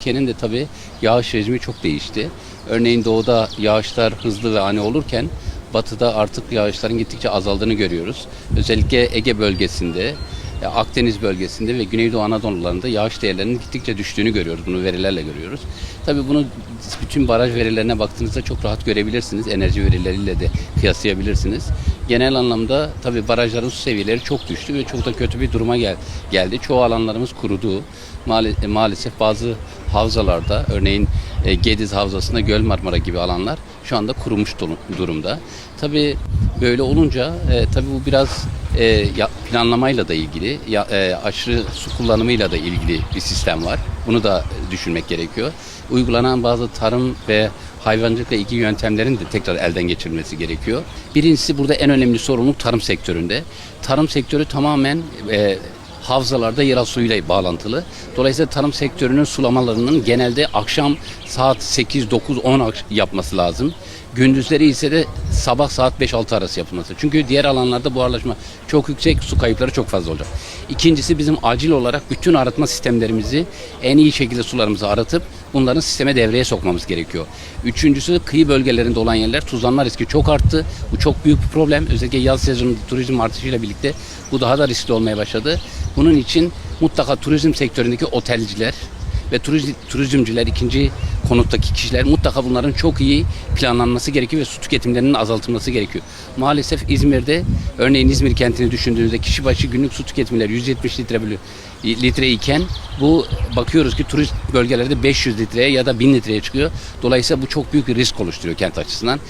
Türkiye'nin de tabii yağış rejimi çok değişti. Örneğin doğuda yağışlar hızlı ve ani olurken batıda artık yağışların gittikçe azaldığını görüyoruz. Özellikle Ege bölgesinde, e, Akdeniz bölgesinde ve Güneydoğu Anadolu'larında yağış değerlerinin gittikçe düştüğünü görüyoruz. Bunu verilerle görüyoruz. Tabii bunu bütün baraj verilerine baktığınızda çok rahat görebilirsiniz. Enerji verileriyle de kıyaslayabilirsiniz. Genel anlamda tabii barajların su seviyeleri çok düştü ve çok da kötü bir duruma gel- geldi. Çoğu alanlarımız kurudu. Maal- maalesef bazı havzalarda örneğin e, Gediz Havzası'nda Göl Marmara gibi alanlar şu anda kurumuş durumda. Tabii böyle olunca e, tabii bu biraz e, ya- planlamayla da ilgili, ya, e, aşırı su kullanımıyla da ilgili bir sistem var. Bunu da düşünmek gerekiyor. Uygulanan bazı tarım ve hayvancılıkla ilgili yöntemlerin de tekrar elden geçirilmesi gerekiyor. Birincisi burada en önemli sorumluluk tarım sektöründe. Tarım sektörü tamamen e, havzalarda yeraltı suyuyla bağlantılı. Dolayısıyla tarım sektörünün sulamalarının genelde akşam saat 8, 9, 10 akş- yapması lazım. Gündüzleri ise de sabah saat 5-6 arası yapılması. Çünkü diğer alanlarda buharlaşma çok yüksek, su kayıpları çok fazla olacak. İkincisi bizim acil olarak bütün arıtma sistemlerimizi en iyi şekilde sularımızı aratıp bunların sisteme devreye sokmamız gerekiyor. Üçüncüsü kıyı bölgelerinde olan yerler tuzlanma riski çok arttı. Bu çok büyük bir problem. Özellikle yaz sezonu turizm artışıyla birlikte bu daha da riskli olmaya başladı. Bunun için mutlaka turizm sektöründeki otelciler ve turizm, turizmciler, ikinci konuttaki kişiler mutlaka bunların çok iyi planlanması gerekiyor ve su tüketimlerinin azaltılması gerekiyor. Maalesef İzmir'de örneğin İzmir kentini düşündüğünüzde kişi başı günlük su tüketimleri 170 litre litre iken bu bakıyoruz ki turist bölgelerde 500 litreye ya da 1000 litreye çıkıyor. Dolayısıyla bu çok büyük bir risk oluşturuyor kent açısından.